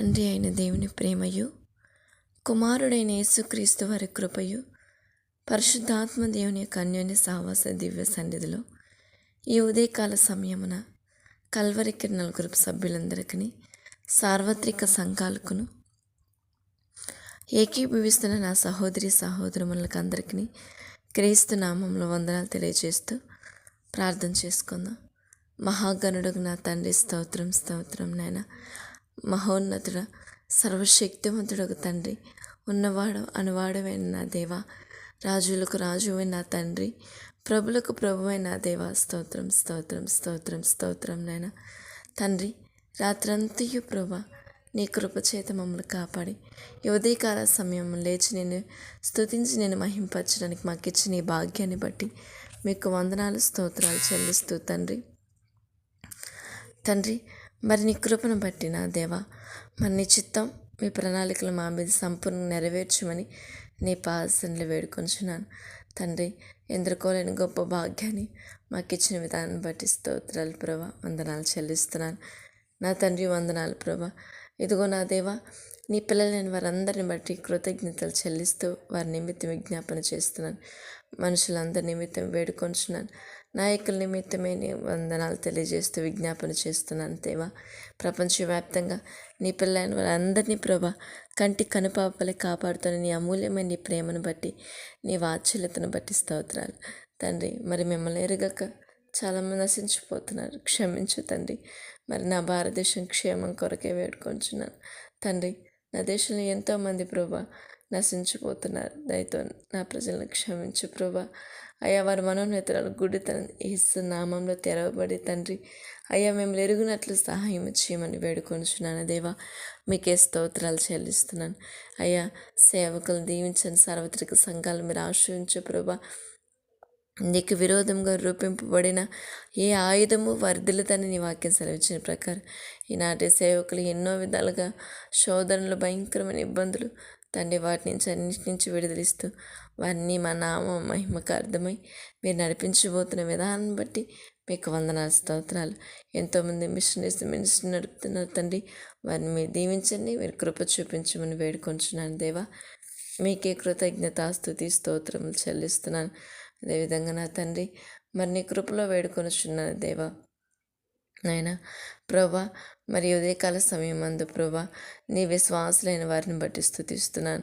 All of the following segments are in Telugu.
తండ్రి అయిన దేవుని ప్రేమయు కుమారుడైన యేసుక్రీస్తు వారి కృపయు పరిశుద్ధాత్మ దేవుని యొక్క అన్యోన్య సావాస దివ్య సన్నిధిలో ఈ ఉదయకాల సమయమున కల్వరికి నలుగురు సభ్యులందరికీ సార్వత్రిక సంఘాలకును ఏకీభవిస్తున్న నా సహోదరి సహోదరులకు అందరికీ క్రీస్తు నామంలో వందనాలు తెలియజేస్తూ ప్రార్థన చేసుకుందాం. మహాగణుడుకు నా తండ్రి స్తోత్రం స్తోత్రం నాయన. మహోన్నతుడ సర్వశక్తివంతుడకు తండ్రి ఉన్నవాడు అనువాడమైన నా దేవ రాజులకు రాజువైన నా తండ్రి ప్రభులకు ప్రభువైన నా దేవ స్తోత్రం స్తోత్రం స్తోత్రం స్తోత్రం నాయన. తండ్రి రాత్రంతయు ప్రభా నీ కృపచేత మమ్మల్ని కాపాడి ఈ ఉదయకాల సమయం లేచి నేను స్తుతించి నేను మహింపరచడానికి మాకు ఇచ్చిన ఈ భాగ్యాన్ని బట్టి మీకు వందనాలు స్తోత్రాలు చెల్లిస్తూ తండ్రి. తండ్రి మరి నీ కృపను బట్టి నా దేవా మరి నీ చిత్తం మీ ప్రణాళికలు మా మీద సంపూర్ణ నెరవేర్చమని నీ పాదశనలు వేడుకొంచున్నాను. తండ్రి ఎందుకోలేని గొప్ప భాగ్యాన్ని మాకు ఇచ్చిన విధానం బట్టి స్తోత్రాలు ప్రభా వందనాలు చెల్లిస్తున్నాను. నా తండ్రి వందనాలు ప్రభా. ఇదిగో నా దేవా నీ పిల్లలైన వారందరిని బట్టి కృతజ్ఞతలు చెల్లిస్తూ వారి నిమిత్తం విజ్ఞాపన చేస్తున్నాను. మనుషులందరి నిమిత్తం వేడుకొంచున్నాను. నాయకుల నిమిత్తమే నీ వందనాలు తెలియజేస్తూ విజ్ఞాపన చేస్తున్నాను దేవా. ప్రపంచవ్యాప్తంగా నీ పిల్లలైన వారందరినీ ప్రభా కంటి కనుపాపలే కాపాడుతున్న నీ అమూల్యమైన నీ ప్రేమను బట్టి నీ వాత్సల్యతను బట్టి స్తోత్రాలు. తండ్రి మరి మిమ్మల్ని ఎరగక చాలామంది నశించిపోతున్నారు. క్షమించు తండ్రి. మరి నా భారతదేశం క్షేమం కొరకే వేడుకొంచున్నాను. తండ్రి నా దేశంలో ఎంతోమంది ప్రభా నశించిపోతున్నారు. దయతో నా ప్రజలను క్షమించు ప్రభా. అయ్యా వారి మనోనేతరాలు గుడి తన ఇస్తు నామంలో తెరవబడి తండ్రి. అయ్యా మేము ఎరుగునట్లు సహాయం చేయమని వేడుకొనిచున్నాను దేవా. మీకే స్తోత్రాలు చెల్లిస్తున్నాను. అయ్యా సేవకులు దీవించని సార్వత్రిక సంఘాలు మీరు ఆశ్రయించు ప్రభా. నీకు విరోధంగా రూపింపబడిన ఏ ఆయుధము వర్ధిల్లుతని నీ వాక్యం సెలవిచ్చిన ప్రకారం ఈనాటి సేవకులు ఎన్నో విధాలుగా శోధనలు భయంకరమైన ఇబ్బందులు తండ్రి వాటి నుంచి అన్నిటి నుంచి విడుదలిస్తూ వారిని మా నామ మహిమకు అర్థమై మీరు నడిపించబోతున్న విధానం బట్టి మీకు వందనాలు స్తోత్రాలు. ఎంతోమంది మిషనరీస్ మినిస్టర్ నడుపుతున్నారు తండ్రి. వారిని మీరు దీవించండి మీరు కృప చూపించమని వేడుకొంచున్నాను దేవా. మీకే కృతజ్ఞత స్థుతి స్తోత్రములు చెల్లిస్తున్నాను. అదేవిధంగా నా తండ్రి మరి నీ కృపలో వేడుకొనిచున్నాను దేవా. నాయన. ప్రభా మరి ఉదయకాల సమయం అందు ప్రభా నీ విశ్వాసులైన వారిని బట్టి స్థుతిస్తున్నాను.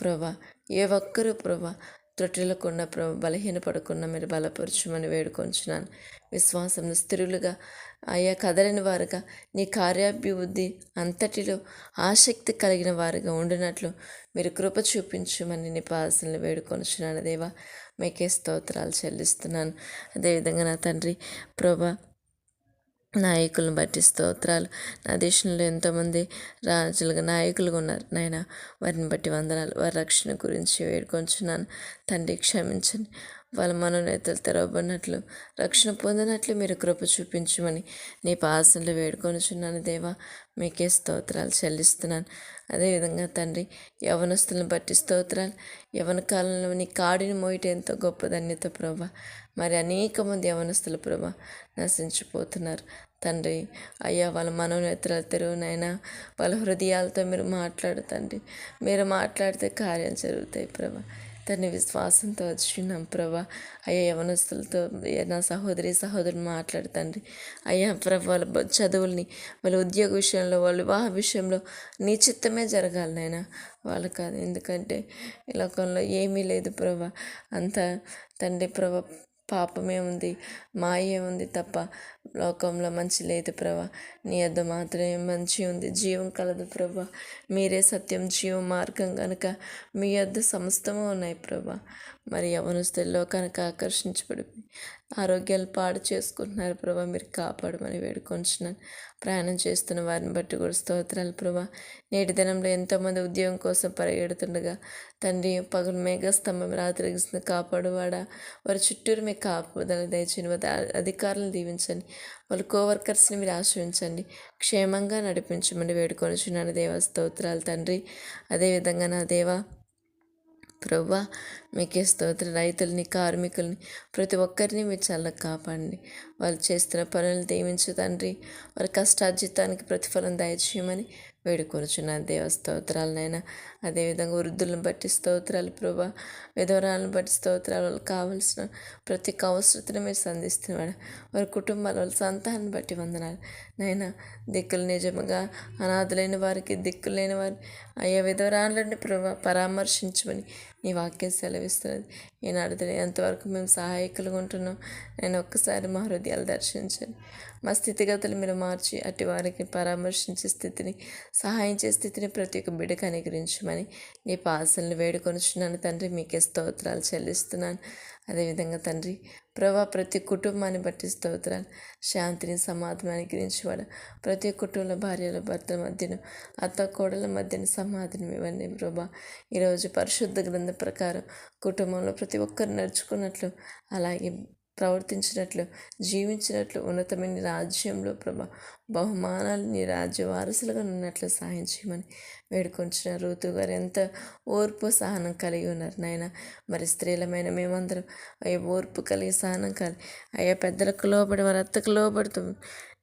ప్రభా ఏ ఒక్కరూ ప్రభా త్రొట్టిల్లకుండా ప్రభు బలహీనపడకుండా మీరు బలపరచమని వేడుకొంచున్నాను. విశ్వాసంలో స్థిరులుగా అయ్యా కదలని వారుగా నీ కార్యాభివృద్ధి అంతటిలో ఆసక్తి కలిగిన వారుగా ఉండినట్లు మీరు కృప చూపించమని నీ పాదశలను వేడుకొనిచున్నాను దేవా. మీకే స్తోత్రాలు చెల్లిస్తున్నాను. అదేవిధంగా నా తండ్రి ప్రభా నాయకులను బట్టి స్తోత్రాలు. నా దేశంలో ఎంతోమంది రాజులుగా నాయకులుగా ఉన్నారు. నాయన వారిని బట్టి వందనాలు. వారి రక్షణ గురించి వేడుకొంచున్నాను. తండ్రి క్షమించండి. వాళ్ళ మనోనేతలు తెరవబడినట్లు రక్షణ పొందినట్లు మీరు కృప చూపించమని నీ పాసనలు వేడుకొనిచున్నాను దేవా. మీకే స్తోత్రాలు చెల్లిస్తున్నాను. అదేవిధంగా తండ్రి యవనస్తులను బట్టి స్తోత్రాలు. యవన కాలంలో నీ కాడిని మోయట ఎంతో గొప్ప ధన్యత ప్రభా. మరి అనేక మంది యవనస్తుల ప్రభా నశించిపోతున్నారు. తండ్రి అయ్యా వాళ్ళ మనోనేతలు తెరువునైనా వాళ్ళ హృదయాలతో మీరు మాట్లాడుతండి మీరు మాట్లాడితే కార్యం జరుగుతాయి ప్రభా. తన విశ్వాసంతో వచ్చినాం ప్రభా అయ్యా యవనస్తులతో నా సహోదరి సహోదరుని మాట్లాడతండి అయ్యా ప్రభా వాళ్ళ చదువుల్ని వాళ్ళ ఉద్యోగ విషయంలో వాళ్ళ వివాహ విషయంలో నీ చిత్తమే జరగాలి నాయన. వాళ్ళు కాదు. ఎందుకంటే ఈ లోకంలో ఏమీ లేదు ప్రభా. అంత తండ్రి ప్రభా పాపమే ఉంది. మాయే ఉంది తప్ప లోకంలో మంచి లేదు ప్రభా. నీ వద్ద మాత్రమే మంచి ఉంది. జీవం కలదు ప్రభా. మీరే సత్యం జీవం మార్గం కనుక మీ వద్ద సమస్తము ఉన్నాయి ప్రభా. మరి యవనస్తుల్లో కనుక ఆకర్షించబడి ఆరోగ్యాలు పాడు చేసుకుంటున్నారు ప్రభా మీరు కాపాడమని వేడుకొంచున్నాను. ప్రయాణం చేస్తున్న వారిని బట్టి కూడా స్తోత్రాలు ప్రభా. నేటి దినంలో ఎంతోమంది ఉద్యోగం కోసం పరిగెడుతుండగా తండ్రి పగలు మేఘస్తంభం రాత్రి కాపాడువాడా? వారి చుట్టూరు మీకు కాపుదల దయచేని అధికారులను దీవించండి. వాళ్ళ కోవర్కర్స్ని మీరు ఆశ్రయించండి. క్షేమంగా నడిపించమని వేడుకొనిచున్నాను దేవ స్తోత్రాలు తండ్రి. అదేవిధంగా నా దేవా ప్రవ్వా మీకే స్తోత్ర. రైతుల్ని కార్మికుల్ని ప్రతి ఒక్కరిని మీరు చల్లగా కాపాడండి. వాళ్ళు చేస్తున్న పనులు దీవించు తండ్రి. వారి కష్టార్జితానికి ప్రతిఫలం దయచేయమని వేడుకొనుచున్నాను. దేవ స్తోత్రాలనైనా అదేవిధంగా వృద్ధులను బట్టి స్తోత్రాలు ప్రభా. విధవరాలను బట్టి స్తోత్రాలు. వాళ్ళకి కావలసిన ప్రతి అవసరతను మీరు సంధిస్తున్నాడు. వారి కుటుంబాల వాళ్ళ సంతానాన్ని బట్టి వందనాలు. నైనా దిక్కులు నిజముగా అనాథులైన వారికి దిక్కులు లేని వారి అయ్యా విధవరాలని ప్రభా పరామర్శించమని నీ వాక్యం సెలవిస్తున్నది. ఈనాడు ఎంతవరకు మేము సహాయకులుగా ఉంటున్నాం. నేను ఒక్కసారి మా హృదయాలు దర్శించండి. మా స్థితిగతులు మీరు మార్చి అటు వారికి పరామర్శించే స్థితిని సహాయం చేసే స్థితిని ప్రతి ఒక్క బిడ్డకు అనుగ్రహించమని నీ పాసలను వేడుకొనిచున్నాను. తండ్రి మీకే స్తోత్రాలు చెల్లిస్తున్నాను. అదేవిధంగా తండ్రి ప్రభా ప్రతి కుటుంబాన్ని బట్టి స్తోత్రాలు శాంతిని సమాధానాన్ని గురించివాడు ప్రతి కుటుంబ భార్యల భర్తల మధ్యన అత్త కోడల మధ్యన సమాధానం ఇవ్వండి ప్రభా. ఈరోజు పరిశుద్ధ గ్రంథ ప్రకారం కుటుంబంలో ప్రతి ఒక్కరు నడుచుకున్నట్లు అలాగే ప్రవర్తించినట్లు జీవించినట్లు ఉన్నతమైన రాజ్యంలో ప్రభ బహుమానాలు నీ రాజ్య వారసులుగా ఉన్నట్లు సహాయం చేయమని వేడుకొంచిన ఋతు గారు ఎంత ఓర్పు సహనం కలిగి ఉన్నారు నాయన. మరి స్త్రీలమైన మేమందరం అయ్యా ఓర్పు కలిగి సహనం కలిగి అయ్యా పెద్దలకు లోబడి వారి అత్తకు లోబడుతూ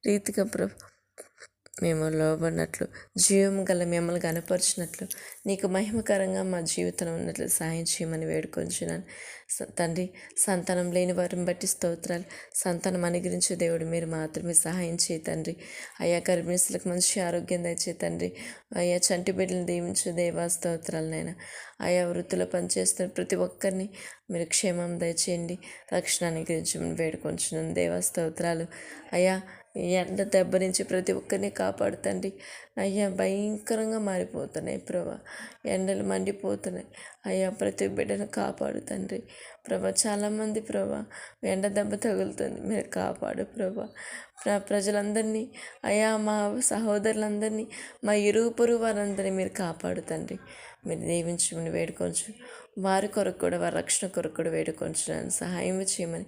రీతిగా ప్రభు మేము లోబడినట్లు జీవం గల మిమ్మల్ని కనపరిచినట్లు నీకు మహిమకరంగా మా జీవితంలో ఉన్నట్లు సాయం చేయమని వేడుకొంచున్నాను. తండ్రి సంతానం లేని వారిని బట్టి స్తోత్రాలు. సంతానం అనుగ్రహించే దేవుడు మీరు మాత్రమే సహాయం చేయ తండ్రి. అయ్యా గర్భిణీసులకు మంచి ఆరోగ్యం దయచే తండ్రి. అయ్యా చంటి బిడ్డలను దీవించే దేవా స్తోత్రాలనైనా ఆయా వృత్తిలో పనిచేస్తున్న ప్రతి ఒక్కరిని మీరు క్షేమం దయచేయండి. రక్షణ గురించి వేడుకొంచున్నాను దేవా స్తోత్రాలు. అయ్యా ఎండ దెబ్బ నుంచి ప్రతి ఒక్కరిని కాపాడుతండి. అయ్యా భయంకరంగా మారిపోతున్నాయి ప్రభా. ఎండలు మండిపోతున్నాయి. అయ్యా ప్రతి బిడ్డను కాపాడు తండ్రి ప్రభా చాలామంది ప్రభా ఎండ దెబ్బ తగులుతుంది. మీరు కాపాడు ప్రభా. ప్రజలందరినీ అయ్యా మా సహోదరులందరినీ మా ఇరుగు పొరుగు వారందరినీ మీరు కాపాడు తండ్రి మీరు దీవించమని వేడుకోవచ్చు వారి కొరకు కూడా వారి రక్షణ కొరకు కూడా వేడుకొంచున్నాను. సహాయం చేయమని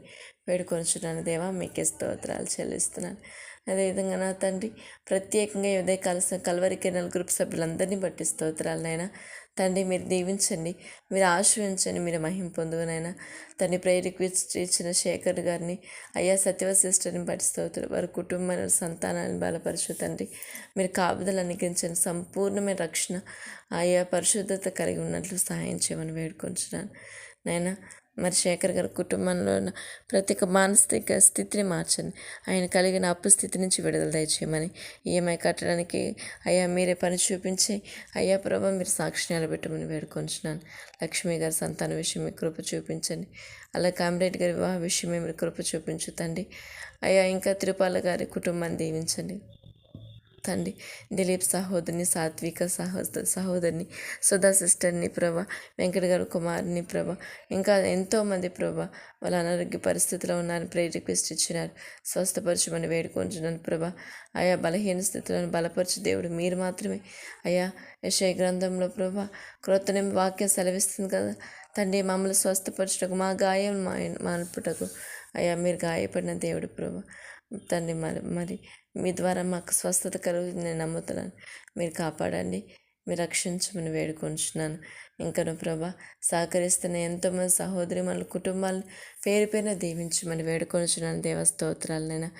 వేడుకొంచున్నాను. దేవా మీకే స్తోత్రాలు చెల్లిస్తున్నాను. అదేవిధంగా నా తండ్రి ప్రత్యేకంగా ఉదయ కలస కలవరి నలుగురు గ్రూప్ సభ్యులందరినీ బట్టి స్తోత్రాలనైనా తండ్రి మీరు దీవించండి మీరు ఆశ్రయించండి మీరు మహిం పొందునైనా తండ్రి ప్రేరిక్ ఇచ్చిన శేఖర్ గారిని అయ్యా సత్యవ సిస్టర్ని బట్టి వారి కుటుంబ సంతానాన్ని బలపరచు తండ్రి. మీరు కాపుదలు అనుగ్రహించండి సంపూర్ణమైన రక్షణ ఆయా పరిశుద్ధత కలిగి ఉన్నట్లు సహాయం చేయమని వేడుకొంచున్నాను. నైనా మరి శేఖర్ గారి కుటుంబంలో ఉన్న ప్రతి ఒక్క మానసిక స్థితిని మార్చండి. ఆయన కలిగిన అప్పు స్థితి నుంచి విడుదల దయచేయమని ఈఎంఐ కట్టడానికి అయ్యా మీరే పని చూపించి అయ్యా ప్రభా మీరు సాక్షి నిలబెట్టమని వేడుకొంచున్నాను. లక్ష్మి గారి సంతాన విషయం మీ కృప చూపించండి. అలా కామ్రేడ్ గారి వివాహ విషయమే మీరు కృప చూపించుతండి అయ్యా ఇంకా తిరుపాల గారి కుటుంబాన్ని దీవించండి. తండ్రి దిలీప్ సహోదరిని సాత్విక సహోద సహోదరిని సుధా సిస్టర్ని ప్రభ వెంకట గారు కుమార్ని ప్రభ ఇంకా ఎంతోమంది ప్రభ వాళ్ళ అనారోగ్య పరిస్థితిలో ఉన్నారని ప్రే రిక్వెస్ట్ ఇచ్చినారు. స్వస్థపరచమని వేడుకుంటున్నాను ప్రభ. ఆయా బలహీన స్థితులను బలపరచు దేవుడు మీరు మాత్రమే. అయా యశయ గ్రంథంలో ప్రభా క్రొత్త వాక్యం సెలవిస్తుంది కదా. తండ్రి మమ్మల్ని స్వస్థపరచుటకు మా గాయం మా మాల్పుటకు అయ్యా మీరు గాయపడిన దేవుడు ప్రభ. తండ్రి మరి మరి మీ ద్వారా మాకు స్వస్థత కలుగుతుంది నేను నమ్ముతున్నాను. మీరు కాపాడండి. మీరు రక్షించమని వేడుకొంచున్నాను. ఇంకను ప్రభా సహకరిస్తున్న ఎంతోమంది సహోదరి మన కుటుంబాలను పేరు పేరున దీవించమని వేడుకొంచున్నాను. దేవస్తోత్రాలనైనా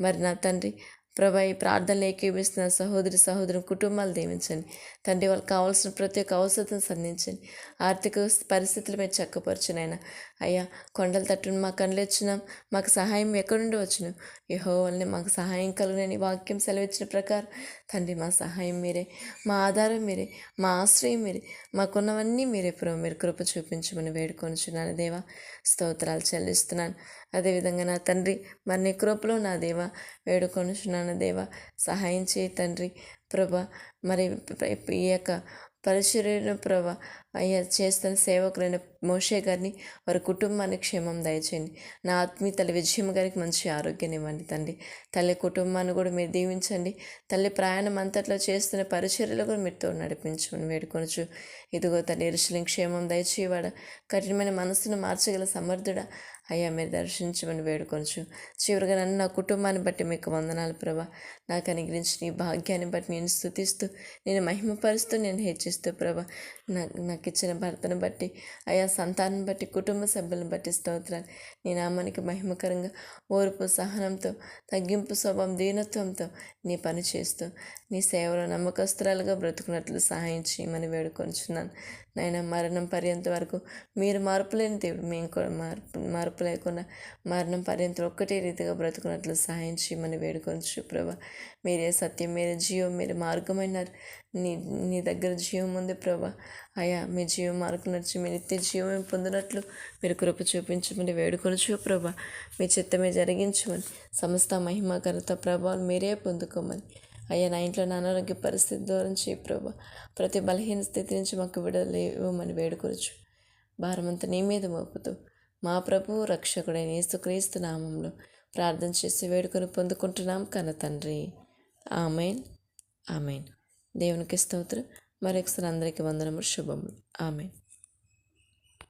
మరి నా తండ్రి ప్రభా ఈ ప్రార్థనలు ఏకీపిస్తున్న సహోదరి సహోదరు కుటుంబాలు దీవించండి. తండ్రి వాళ్ళకి కావాల్సిన ప్రతి ఒక్క అవసరం సంధించండి. ఆర్థిక పరిస్థితులు మీరు చక్కపరచునైనా అయ్యా కొండల తట్టును మా కళ్ళొచ్చినాం మాకు సహాయం ఎక్కడి నుండి వచ్చును? యహో వల్లనే మాకు సహాయం కలుగునని వాక్యం సెలవిచ్చిన ప్రకారం. తండ్రి మా సహాయం మీరే. మా ఆధారం మీరే. మా ఆశ్రయం మీరే. మాకున్నవన్నీ మీరే ప్రభు. మీరు కృప చూపించమని వేడుకొనిచున్నాను దేవా. స్తోత్రాలు చెల్లిస్తున్నాను. అదేవిధంగా నా తండ్రి మరి నీ కృపలో నా దేవ వేడుకొనుచున్నాను దేవ. సహాయం చేయి తండ్రి ప్రభ. మరి ఈ యొక్క పరిచర్యను ప్రభ అయ్యా చేస్తున్న సేవకులైన మోషే గారిని వారి కుటుంబానికి క్షేమం దయచేయండి. నా ఆత్మీయ తల్లి విజయం గారికి మంచి ఆరోగ్యాన్ని ఇవ్వండి తండ్రి. తల్లి కుటుంబాన్ని కూడా మీరు దీవించండి. తల్లి ప్రయాణం అంతట్లో చేస్తున్న పరిచర్యలు కూడా మీరుతో నడిపించమని వేడుకొనచ్చు ఇదిగో తల్లి ఇరుషులింగ్ క్షేమం దయచేవాడ కఠినమైన మనసును మార్చగల సమర్థుడా. అయ్యా మీరు దర్శించమని వేడుకొనచ్చు చివరిగా నన్ను నా కుటుంబాన్ని బట్టి మీకు వందనాలు ప్రభా. నాకు అనుగ్రహించిన ఈ భాగ్యాన్ని బట్టి నేను స్థుతిస్తూ నేను మహిమపరుస్తూ నేను హెచ్చిస్తూ ప్రభా నాకు నాకు ఇచ్చిన భర్తను బట్టి ఆయా సంతానం బట్టి కుటుంబ సభ్యులను బట్టి స్తోత్రాలు. నీ నామానికి మహిమకరంగా ఓర్పు సహనంతో తగ్గింపు స్వభావం దీనత్వంతో నీ పని చేస్తూ నీ సేవలో నమ్మకస్తురాలుగా బ్రతుకున్నట్లు సహాయం చేయమని వేడుకొంచున్నాను. నాయన మరణం పర్యంత వరకు మీరు మార్పు లేని దేవుడు మేము కూడా మార్పు మార్పు లేకుండా మరణం పర్యంత ఒక్కటే రీతిగా బ్రతుకున్నట్లు సహాయం చేయమని వేడుకొంచు ప్రభా. మీరే సత్యం మీరే జీవం మీరు మార్గమైనారు. నీ నీ దగ్గర జీవం ఉంది ప్రభా. అయా మీ జీవం మార్గం నడిచి మీ నిత్య జీవం పొందినట్లు మీరు కృప చూపించమని వేడుకొనచ్చు ప్రభా. మీ చిత్తమే జరిగించమని సమస్త మహిమ ఘనత ప్రభావాలు మీరే పొందుకోమని. అయ్యా నా ఇంట్లో నా అనారోగ్య పరిస్థితి దూరం చేయి ప్రభా. ప్రతి బలహీన స్థితి నుంచి మాకు విడుదల ఇవ్వమని వేడుకొనచ్చు భారమంతా నీ మీద మోపుతూ మా ప్రభు రక్షకుడైన యేసుక్రీస్తు నామంలో ప్రార్థన చేసి వేడుకొని పొందుకుంటున్నాం కన తండ్రి. ఆమెన్. ఆమెన్. దేవునికి స్తోత్రం. మరొకసారి అందరికీ వందనము శుభములు. ఆమెన్.